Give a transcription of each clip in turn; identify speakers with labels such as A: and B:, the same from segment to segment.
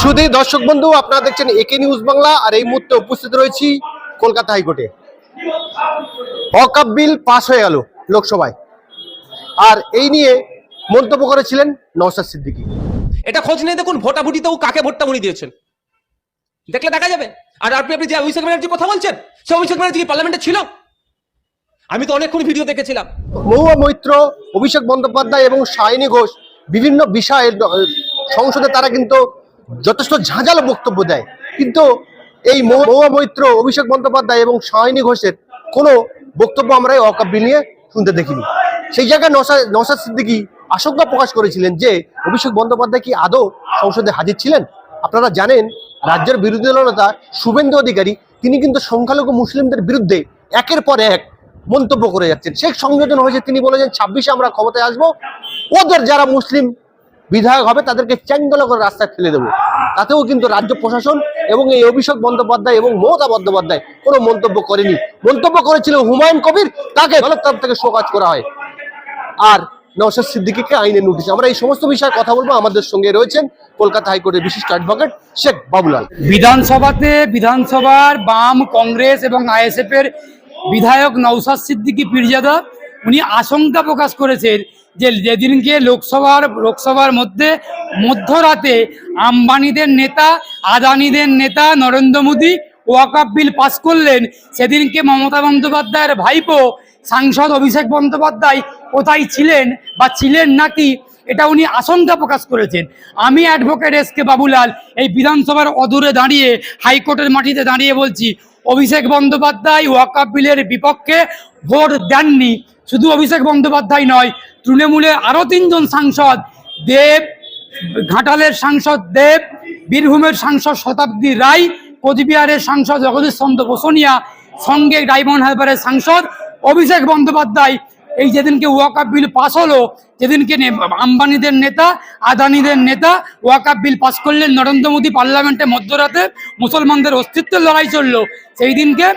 A: শুধু দর্শক বন্ধু আপনারা দেখছেন একে নিউজ বাংলা আর এই মুহূর্তে উপস্থিত রয়েছি কলকাতা হাইকোর্টে। বিল পাশ হয়ে গেল লোকসভায়। আর এই নিয়ে মন্তব্য করেছিলেন নওশাদ সিদ্দিকী।
B: এটা খোঁজ নিয়ে দেখুন ভোটাভুটিতেও কাকে ভোটটা উনি দিয়েছেন। দেখলে দেখা যাবে। আর আপনি আপনি যে অভিষেক ব্যানার্জির কথা বলছেন সে অভিষেক ব্যানার্জি পার্লামেন্টে ছিল? আমি তো অনেকক্ষণ ভিডিও দেখেছিলাম।
A: মহুয়া মৈত্র অভিষেক বন্দ্যোপাধ্যায় এবং সায়নী ঘোষ বিভিন্ন বিষয়ে সংসদে তারা কিন্তু যথেষ্ট ঝাঁঝালো বক্তব্য দেয়। কিন্তু এই মহু- মহুয়া মৈত্র, অভিষেক বন্দ্যোপাধ্যায় এবং সায়নী ঘোষের কোনো বক্তব্য আমরা এই অকাব্য নিয়ে শুনতে দেখিনি। সেই জায়গায় নসা নসাদ সিদ্দিকী আশঙ্কা প্রকাশ করেছিলেন যে, অভিষেক বন্দ্যোপাধ্যায় কি আদৌ সংসদে হাজির ছিলেন? আপনারা জানেন, রাজ্যের বিরোধী দলনেতা শুভেন্দু অধিকারী, তিনি কিন্তু সংখ্যালঘু মুসলিমদের বিরুদ্ধে একের পর এক মন্তব্য করে যাচ্ছেন। শেখ সংযোজন হয়েছে, তিনি বলেছেন, ছাব্বিশে আমরা ক্ষমতায় আসব। ওদের যারা মুসলিম বিধায়ক হবে, তাদেরকে চ্যাংদোলা করে রাস্তায় ফেলে দেবো। তাতেও কিন্তু রাজ্য প্রশাসন এবং এই অভিষেক বন্দ্যোপাধ্যায় এবং মমতা বন্দ্যোপাধ্যায় কোনো মন্তব্য করেনি। মন্তব্য করেছিল হুমায়ুন কবির, তাকে দলের তরফ থেকে শোকাজ করা হয়। আর নওশাদ সিদ্দিকীকে আইনের নোটিশ। আমরা এই সমস্ত বিষয়ে কথা বলব। আমাদের সঙ্গে রয়েছেন কলকাতা হাইকোর্টের বিশিষ্ট অ্যাডভোকেট শেখ বাবুলাল।
C: বিধানসভাতে বিধানসভার বাম, কংগ্রেস এবং আইএসএফ এর বিধায়ক নৌসাদ সিদ্দিকী, পীরজাদা, উনি আশঙ্কা প্রকাশ করেছেন যে যেদিনকে লোকসভার লোকসভার মধ্যে মধ্যরাতে আম্বানিদের নেতা, আদানিদের নেতা নরেন্দ্র মোদী ওয়াকাপ বিল পাস করলেন, সেদিনকে মমতা বন্দ্যোপাধ্যায়ের ভাইপো সাংসদ অভিষেক বন্দ্যোপাধ্যায় কোথায় ছিলেন বা ছিলেন নাকি, এটা উনি আশঙ্কা প্রকাশ করেছেন। আমি অ্যাডভোকেট এস কে বাবুলাল এই বিধানসভার অদূরে দাঁড়িয়ে, হাইকোর্টের মাটিতে দাঁড়িয়ে বলছি অভিষেক বন্দ্যোপাধ্যায় ওয়াকাপ বিলের বিপক্ষে ভোট দেননি। শুধু অভিষেক বন্দ্যোপাধ্যায় নয়, তৃণমূলে আরও তিনজন সাংসদ, দেব, ঘাটালের সাংসদ দেব, বীরভূমের সাংসদ শতাব্দী রায়, কোচবিহারের সাংসদ জগদীশ চন্দ্র বসনিয়া, সঙ্গে ডায়মন্ড হারবারের সাংসদ অভিষেক বন্দ্যোপাধ্যায়। এই যেদিনকে ওয়াকাপ বিল পাশ হলো, যেদিনকে আম্বানিদের নেতা, আদানিদের নেতা ওয়াকাপ বিল পাশ করলেন, নরেন্দ্র মোদী পার্লামেন্টে মধ্যরাতে মুসলমানদের অস্তিত্বের লড়াই চলল। সেই দিনকে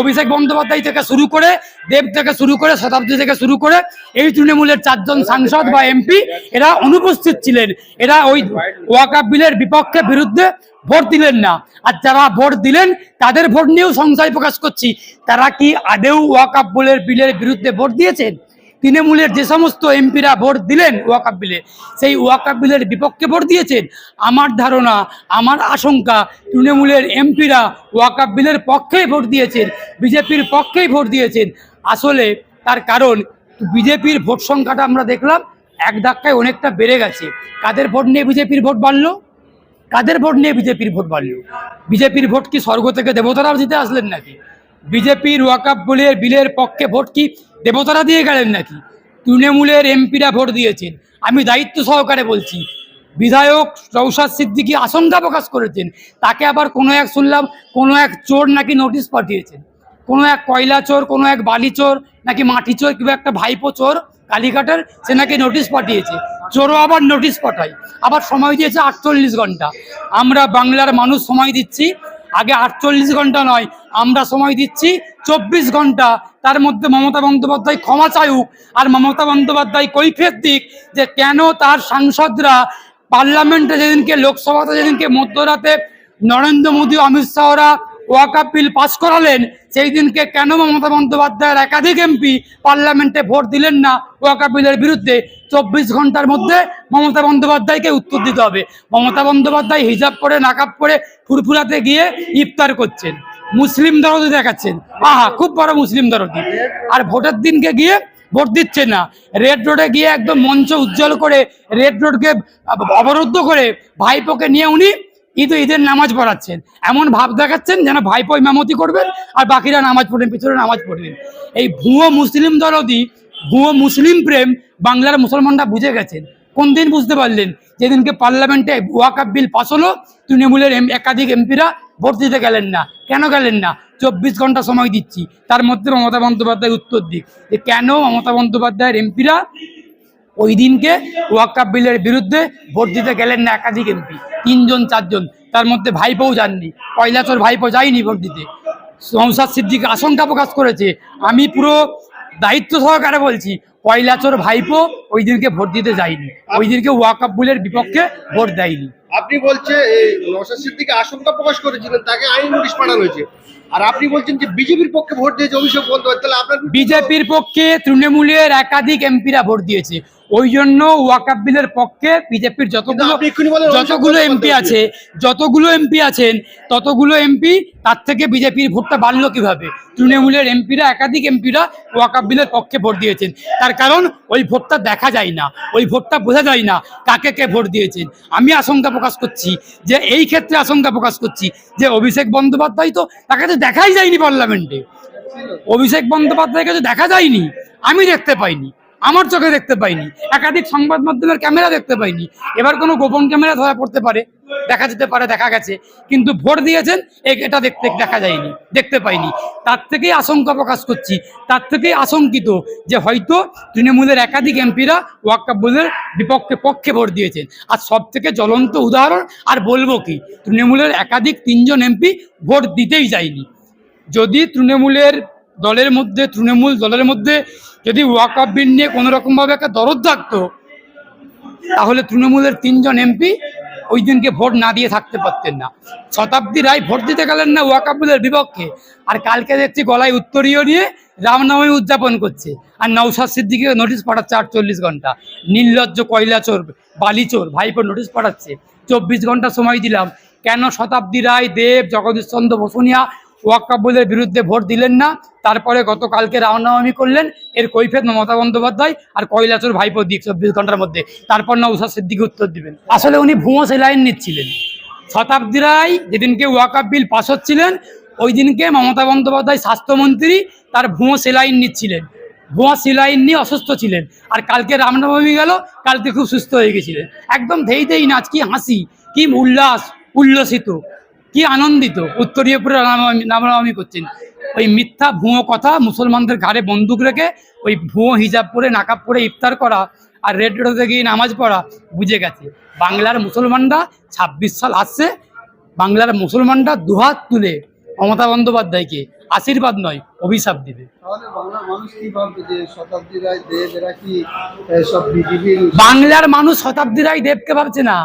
C: অভিষেক বন্দ্যোপাধ্যায় থেকে শুরু করে, দেব থেকে শুরু করে, শতাব্দী থেকে শুরু করে এই তৃণমূলের চারজন সাংসদ বা এমপি, এরা অনুপস্থিত ছিলেন। এরা ওই ওয়াকাপ বিলের বিপক্ষে বিরুদ্ধে ভোট দিলেন না। আর যারা ভোট দিলেন, তাদের ভোট নিয়েও সংশয় প্রকাশ করছি। তারা কি আদেও ওয়াকাপ বিলের বিলের বিরুদ্ধে ভোট দিয়েছেন? তৃণমূলের যে সমস্ত এমপিরা ভোট দিলেন ওয়াকাপ বিলে, সেই ওয়াকাপ বিলের বিপক্ষে ভোট দিয়েছেন। আমার ধারণা, আমার আশঙ্কা, তৃণমূলের এমপিরা ওয়াকাপ বিলের পক্ষেই ভোট দিয়েছেন, বিজেপির পক্ষেই ভোট দিয়েছেন। আসলে তার কারণ, বিজেপির ভোট সংখ্যাটা আমরা দেখলাম, এক ধাক্কায় অনেকটা বেড়ে গেছে। কাদের ভোট নিয়ে বিজেপির ভোট বাড়লো? কাদের ভোট নিয়ে বিজেপির ভোট বাড়লো? বিজেপির ভোট কি স্বর্গ থেকে দেবতারাও দিতে আসলেন নাকি? বিজেপির ওয়াকাপ বিলের বিলের পক্ষে ভোট কি দেবতারা দিয়ে গেলেন নাকি? তৃণমূলের এমপিরা ভোট দিয়েছেন। আমি দায়িত্ব সহকারে বলছি, বিধায়ক রৌসাদ সিদ্দিকী আশঙ্কা প্রকাশ করেছেন, তাকে আবার কোনো এক শুনলাম, কোনো এক চোর নাকি নোটিশ পাঠিয়েছেন। কোনো এক কয়লা চোর, কোনো এক বালি চোর, নাকি মাটি চোর, কিংবা একটা ভাইপো চোর, কালীঘাটের, সে নাকি নোটিশ পাঠিয়েছে। চোরও আবার নোটিশ পাঠায়। আবার সময় দিয়েছে আটচল্লিশ ঘণ্টা। আমরা বাংলার মানুষ সময় দিচ্ছি আগে আটচল্লিশ ঘণ্টা নয়, আমরা সময় দিচ্ছি চব্বিশ ঘণ্টা। তার মধ্যে মমতা বন্দ্যোপাধ্যায় ক্ষমা চায়ুক আর মমতা বন্দ্যোপাধ্যায় কৈফিয়ত দিক যে কেন তার সাংসদরা পার্লামেন্টে যেদিনকে, লোকসভাতে যেদিনকে মধ্যরাতে নরেন্দ্র মোদী অমিত শাহরা ওয়াকাপ বিল পাস করালেন, সেই দিনকে কেন মমতা বন্দ্যোপাধ্যায়ের একাধিক এমপি পার্লামেন্টে ভোট দিলেন না ওয়াকাপ বিলের বিরুদ্ধে? চব্বিশ ঘণ্টার মধ্যে মমতা বন্দ্যোপাধ্যায়কে উত্তর দিতে হবে। মমতা বন্দ্যোপাধ্যায় হিজাব করে নাকাব করে ফুরফুরাতে গিয়ে ইফতার করছেন, মুসলিম দরদি দেখাচ্ছেন। আহা, খুব বড় মুসলিম দরদি। আর ভোটের দিনকে গিয়ে ভোট দিচ্ছে না। রেড রোডে গিয়ে একদম মঞ্চ উজ্জ্বল করে রেড রোডকে অবরুদ্ধ করে ভাইপোকে নিয়ে উনি ঈদ ঈদের নামাজ পড়াচ্ছেন। এমন ভাব দেখাচ্ছেন যেন ভাইপো ইমামতি করবেন আর বাকিরা নামাজ পড়বেন পিছনে নামাজ পড়বেন এই ভুয়ো মুসলিম দরদি, ভুয়ো মুসলিম প্রেম বাংলার মুসলমানরা বুঝে গেছেন। কোন দিন বুঝতে পারলেন? যেদিনকে পার্লামেন্টে ওয়াকাপ বিল পাস হলো, তৃণমূলের একাধিক এমপিরা ভোট দিতে গেলেন না। কেন গেলেন না? চব্বিশ ঘণ্টা সময় দিচ্ছি। তার মধ্যে মমতা বন্দ্যোপাধ্যায় উত্তর দিক। যে কেন মমতা বন্দ্যোপাধ্যায়ের এমপিরা ওই দিনকে ওয়াকাপ বিলের বিরুদ্ধে ভোট দিতে গেলেন না একাধিক এমপি তিনজন চারজন। তার মধ্যে ভাইপোও যাননি। কৈলাসর ভাইপো যায়নি ভোট দিতে। সংসাদ সিদ্দিক আশঙ্কা প্রকাশ করেছে। আমি পুরো দায়িত্ব সহকারে বলছি কয়লাচোর ভাইপো ওই দিনকে ভোট দিতে যায়নি। ওই দিনকে ওয়াকাবুলের বিপক্ষে ভোট দেয়নি।
A: আপনি বলছে এই নওশাদ সিদ্দিকী আশঙ্কা প্রকাশ করেছিলেন তাকে আইন নোটিশ পাঠানো হয়েছে। আর আপনি বলছেন যে বিজেপির পক্ষে ভোট দিয়েছে অভিষেক বন্দ্যোপাধ্যায় তাহলে আপনার
C: বিজেপির পক্ষে তৃণমূলের একাধিক এমপিরা ভোট দিয়েছে। ওই জন্য ওয়াকাব বিলের পক্ষে বিজেপির যতগুলো যতগুলো এমপি আছে যতগুলো এমপি আছেন ততগুলো এমপি তার থেকে বিজেপির ভোটটা বাড়লো কীভাবে? তৃণমূলের এমপিরা একাধিক এমপিরা ওয়াকাব বিলের পক্ষে ভোট দিয়েছেন। তার কারণ ওই ভোটটা দেখা যায় না ওই ভোটটা বোঝা যায় না কাকে কে ভোট দিয়েছেন। আমি আশঙ্কা প্রকাশ করছি যে এই ক্ষেত্রে আশঙ্কা প্রকাশ করছি যে অভিষেক বন্দ্যোপাধ্যায় তো তাকে তো দেখাই যায়নি পার্লামেন্টে। অভিষেক বন্দ্যোপাধ্যায়কে তো দেখা যায়নি আমি দেখতে পাইনি। আমার চোখে দেখতে পাইনি। একাধিক সংবাদ মাধ্যমের ক্যামেরা দেখতে পাইনি। এবার কোনো গোপন ক্যামেরা ধরা পড়তে পারে, দেখা যেতে পারে, দেখা গেছে। কিন্তু ভোট দিয়েছেন এটা দেখতে দেখা যায়নি, দেখতে পাইনি। তার থেকেই আশঙ্কা প্রকাশ করছি, তার থেকেই আশঙ্কিত যে হয়তো তৃণমূলের একাধিক এমপিরা ওয়াক্কাবুলের বিপক্ষে পক্ষে ভোট দিয়েছেন। আর সব থেকে জ্বলন্ত উদাহরণ, আর বলব কি, তৃণমূলের একাধিক তিনজন এমপি ভোট দিতেই যায়নি। যদি তৃণমূলের দলের মধ্যে, তৃণমূল দলের মধ্যে যদি ওয়াকআপ বিল নিয়ে কোনো রকমভাবে একটা দরদ থাকতো তাহলে তৃণমূলের তিনজন এমপি ওই দিনকে ভোট না দিয়ে থাকতে পারতেন না। শতাব্দী রায় ভোট দিতে গেলেন না ওয়াকআপ বিলের বিপক্ষে। আর কালকে দেখছি গলায় উত্তরীয় নিয়ে রামনবমী উদযাপন করছে। আর নৌসাদ সিদ্দিকে নোটিশ পাঠাচ্ছে আটচল্লিশ ঘণ্টা। নির্লজ্জ কয়লাচোর বালিচোর ভাইপো নোটিশ পাঠাচ্ছে। চব্বিশ ঘণ্টা সময় দিলাম। কেন শতাব্দী রায়, দেব, জগদীশ চন্দ্র বসুনিয়া ওয়াক্কাবুলের বিরুদ্ধে ভোট দিলেন না। তারপরে গতকালকে রামনবমী করলেন। এর কৈফেত মমতা বন্দ্যোপাধ্যায় আর কৈলাচুর ভাইপো দিক চব্বিশ ঘণ্টার মধ্যে। তারপর না উষা সিদ্দিকি উত্তর দিবেন। আসলে উনি ভুয়ো সেলাইন নিচ্ছিলেন। শতাব্দী রায় যেদিনকে ওয়াকাব বিল পাস হচ্ছিলেন ওই দিনকে মমতা বন্দ্যোপাধ্যায় স্বাস্থ্যমন্ত্রী তার ভুয়ো সেলাইন নিচ্ছিলেন। ভুয়া সেলাইন নিয়ে অসুস্থ ছিলেন। আর কালকে রামনবমী গেল, কালকে খুব সুস্থ হয়ে গেছিলেন। একদম ধেই ধেই নাচ কি হাসি, কি উল্লাস, উল্লসিত। কি আনন্দিত? উত্তরীয়পুরে রামনবমী রামনবমী করছেন ওই মিথ্যা ভুয়ো কথা মুসলমানদের ঘাড়ে বন্দুক রেখে ওই ভুয়ো হিজাব পরে নাকাব পরে ইফতার করা আর রেড রোডে গিয়ে নামাজ পড়া বুঝে গেছে। বাংলার মুসলমানরা ছাব্বিশ সাল আসছে বাংলার মুসলমানরা দুহাত তুলে মমতা বন্দ্যোপাধ্যায়কে আশীর্বাদ নয় অভিশাপ দিবে।
D: বাংলার মানুষ শতাব্দী রায়
C: দেবকে ভাবছে না।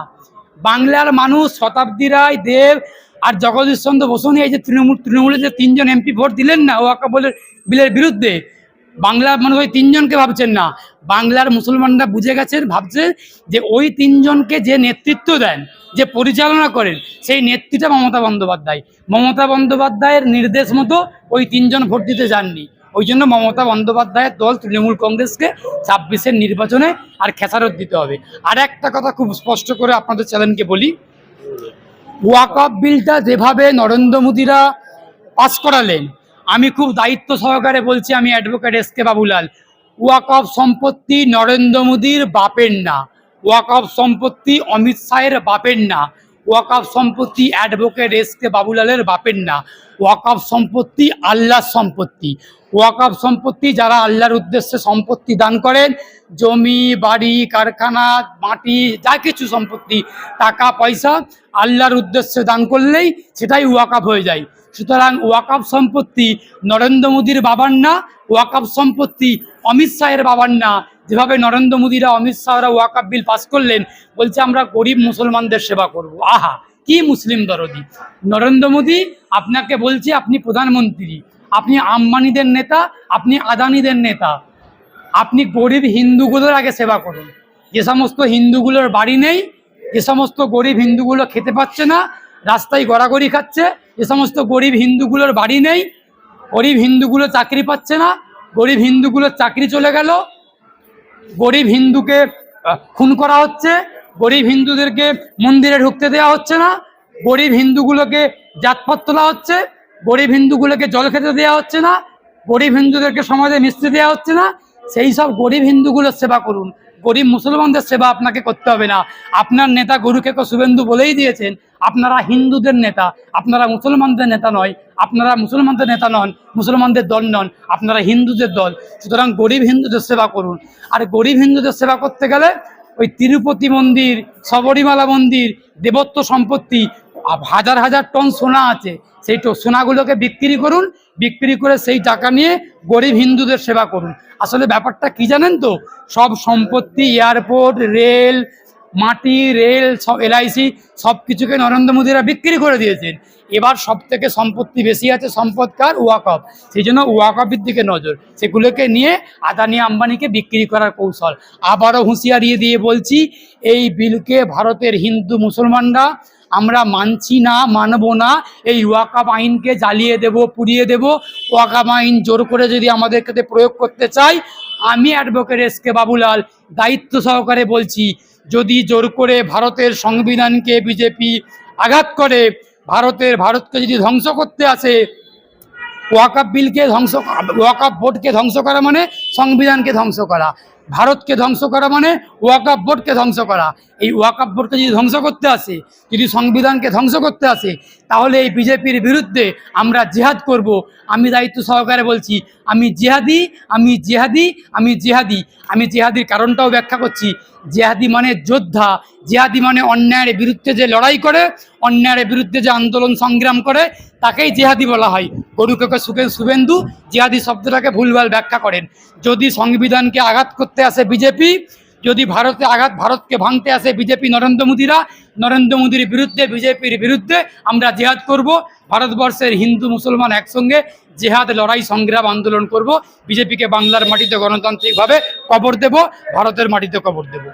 C: বাংলার মানুষ শতাব্দী রায় দেব আর জগদীশ চন্দ্র বসুনি এই যে তৃণমূল তৃণমূলের যে তিনজন এমপি ভোট দিলেন না, ওয়াকা বলের বিলের বিরুদ্ধে বাংলার মানুষ ওই তিনজনকে ভাবছেন না। বাংলার মুসলমানরা বুঝে গেছেন, ভাবছে যে ওই তিনজনকে যে নেতৃত্ব দেন, যে পরিচালনা করেন, সেই নেতৃত্বটা মমতা বন্দ্যোপাধ্যায়। মমতা বন্দ্যোপাধ্যায়ের নির্দেশ মতো ওই তিনজন ভোট দিতে যাননি। ওই জন্য মমতা বন্দ্যোপাধ্যায়ের দল তৃণমূল কংগ্রেসকে ছাব্বিশের নির্বাচনে আর খেসারত দিতে হবে। আর একটা কথা খুব স্পষ্ট করে আপনাদের চ্যানেলকে বলি ওয়াকআপ বিলটা যেভাবে নরেন্দ্র মোদীরা পাস করালেন, আমি খুব দায়িত্ব সহকারে বলছি, আমি অ্যাডভোকেট এস কে বাবুলাল ওয়াকআপ সম্পত্তি নরেন্দ্র মোদীর বাপের না ওয়াকআপ সম্পত্তি অমিত শাহের বাপের না ওয়াকআপ সম্পত্তি অ্যাডভোকেট এস কে বাবুলালের বাপের না। ওয়াকাফ সম্পত্তি আল্লাহর সম্পত্তি। ওয়াকাফ সম্পত্তি যারা আল্লাহর উদ্দেশ্যে সম্পত্তি দান করেন, জমি, বাড়ি, কারখানা, মাটি, যা কিছু সম্পত্তি, টাকা, পয়সা আল্লাহর উদ্দেশ্যে দান করলেই সেটাই ওয়াকাফ হয়ে যায়। সুতরাং ওয়াকআপ সম্পত্তি নরেন্দ্র মোদীর বাবার না ওয়াকআপ সম্পত্তি অমিত শাহের বাবার না। যেভাবে নরেন্দ্র মোদীরা, অমিত শাহরা ওয়াকআপ বিল পাস করলেন, বলছে আমরা গরিব মুসলমানদের সেবা করব। আহা, কি মুসলিম দরদি। নরেন্দ্র মোদী, আপনাকে বলছে আপনি প্রধানমন্ত্রী, আপনি আম্বানিদের নেতা, আপনি আদানিদের নেতা। আপনি গরিব হিন্দুগুলোর আগে সেবা করুন। যে সমস্ত হিন্দুগুলোর বাড়ি নেই, যে সমস্ত গরিব হিন্দুগুলো খেতে পাচ্ছে না, রাস্তায় গড়াগড়ি খাচ্ছে যে সমস্ত গরিব হিন্দুগুলোর বাড়ি নেই, গরিব হিন্দুগুলো চাকরি পাচ্ছে না, গরিব হিন্দুগুলোর চাকরি চলে গেল, গরিব হিন্দুকে খুন করা হচ্ছে, গরিব হিন্দুদেরকে মন্দিরে ঢুকতে দেওয়া হচ্ছে না, গরিব হিন্দুগুলোকে জাতপাত তোলা হচ্ছে, গরিব হিন্দুগুলোকে জল খেতে দেওয়া হচ্ছে না, গরিব হিন্দুদেরকে সমাজে মিশতে দেওয়া হচ্ছে না সেই সব গরিব হিন্দুগুলোর সেবা করুন। গরিব মুসলমানদের সেবা আপনাকে করতে হবে না। আপনার নেতা গরুকেক শুভেন্দু বলেই দিয়েছেন, আপনারা হিন্দুদের নেতা, আপনারা মুসলমানদের নেতা নয়, আপনারা মুসলমানদের নেতা নন, মুসলমানদের দল নন, আপনারা হিন্দুদের দল। সুতরাং গরিব হিন্দুদের সেবা করুন। আর গরিব হিন্দুদের সেবা করতে গেলে ওই তিরুপতি মন্দির শবরীমালা মন্দির, দেবত্ব সম্পত্তি হাজার হাজার টন সোনা আছে। সেই সোনাগুলোকে বিক্রি করুন, বিক্রি করে সেই টাকা নিয়ে গরিব হিন্দুদের সেবা করুন। আসলে ব্যাপারটা কি জানেন তো? সব সম্পত্তি, এয়ারপোর্ট, রেল, মাটি, রেল, সব এলআইসি সব কিছুকে নরেন্দ্র মোদীরা বিক্রি করে দিয়েছেন। এবার সব থেকে সম্পত্তি বেশি আছে সম্পদকার ওয়াকফ সেই জন্য ওয়াকফের দিকে নজর। সেগুলোকে নিয়ে আদানি আম্বানিকে বিক্রি করার কৌশল। আবারও হুঁশিয়ারি দিয়ে বলছি, এই বিলকে ভারতের হিন্দু মুসলমানরা আমরা মানছি না, মানব না, এই ওয়াকাব আইনকে জ্বালিয়ে দেব, পুড়িয়ে দেব। ওয়াকাব আইন জোর করে যদি আমাদের কাছে প্রয়োগ করতে চাই আমি অ্যাডভোকেট এস কে বাবুলাল দায়িত্ব সহকারে বলছি, যদি জোর করে ভারতের সংবিধানকে বিজেপি আঘাত করে, ভারতের, ভারতকে যদি ধ্বংস করতে আসে ওয়াকাপ বিলকে ধ্বংস ওয়াকাপ বোর্ডকে ধ্বংস করা মানে সংবিধানকে ধ্বংস করা, ভারতকে ধ্বংস করা মানে ওয়াকাপ বোর্ডকে ধ্বংস করা। এই ওয়াকাপ বোর্ডকে যদি ধ্বংস করতে আসে, যদি সংবিধানকে ধ্বংস করতে আসে, তাহলে এই বিজেপির বিরুদ্ধে আমরা জেহাদ করব। আমি দায়িত্ব সহকারে বলছি, আমি জেহাদি আমি জেহাদি আমি জেহাদি। আমি জেহাদির কারণটাও ব্যাখ্যা করছি। জেহাদি মানে যোদ্ধা, জেহাদি মানে অন্যায়ের বিরুদ্ধে যে লড়াই করে, অন্যায়ের বিরুদ্ধে যে আন্দোলন সংগ্রাম করে, তাকেই জেহাদি বলা হয়। গরুকে সুখে শুভেন্দু, জেহাদি শব্দটাকে ভুলভাল ব্যাখ্যা করেন। যদি সংবিধানকে আঘাত করতে আসে বিজেপি যদি ভারতে আঘাত ভারতকে ভাঙতে আসে বিজেপি নরেন্দ্র মোদীরা, নরেন্দ্র মোদীর বিরুদ্ধে, বিজেপির বিরুদ্ধে আমরা জেহাদ করব। ভারতবর্ষের হিন্দু, মুসলমান একসঙ্গে জেহাদ, লড়াই, সংগ্রাম, আন্দোলন করব। বিজেপিকে বাংলার মাটিতে গণতান্ত্রিকভাবে কবর দেব, ভারতের মাটিতে কবর দেব।